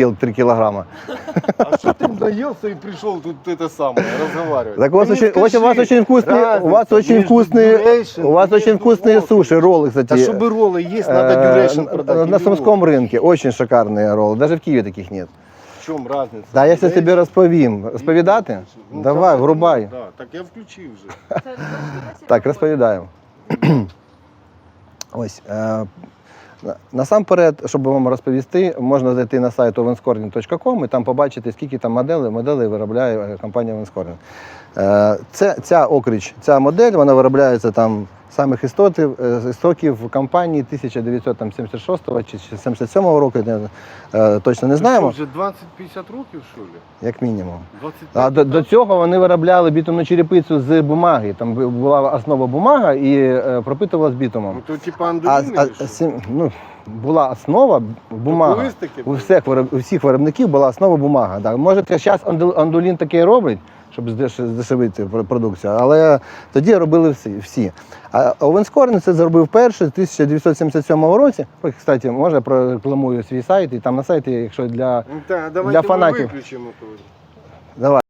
ел 3 килограмма. А что ты наелся и пришел тут это самое, разговаривать? Так у вас Ты мне очень, очень, у вас скажи, очень вкусные, у вас разница очень между вкусные, Duration у вас и очень между вкусные Walking. суши, роллы, кстати. Да чтобы роллы есть, надо э, Duration на- продать. На или Сумском роллы. рынке очень шикарные роллы, даже в Киеве таких нет. В чем разница? Да, я сейчас Duration тобі розповім. и Розповідати? Duration. Ну, Давай, давай, врубай. Да, так я включив вже. Так, розповідаємо. Ось. на- насамперед, щоб вам розповісти, можна зайти на сайт ovenscorning.com і там побачити, скільки там моделей, моделей виробляє е, компанія це, ця окріч, ця модель, вона виробляється там самих істотів, е, істоків компанії 1976 чи 77 року, не, е, точно не знаємо, Що, вже 20-50 років, що ли? як мінімум. 25 А до, до цього вони виробляли бітумну черепицю з бумаги. Там бу- була основа бумага і е, пропитувалась бітумом. Ну, то типа А, а, сім- ну, була основа бумага. колись таке У було? всіх, вироб- у всіх виробників була основа бумага. Так. Може, зараз андулін таке робить, щоб здешевити продукцію, але тоді робили всі. всі. А Овенскорн це зробив перший в 1977 році. Ой, Кстати, може прорекламую свій сайт, і там на сайті, якщо для. да, для фанатів. ми виключимо. Давай.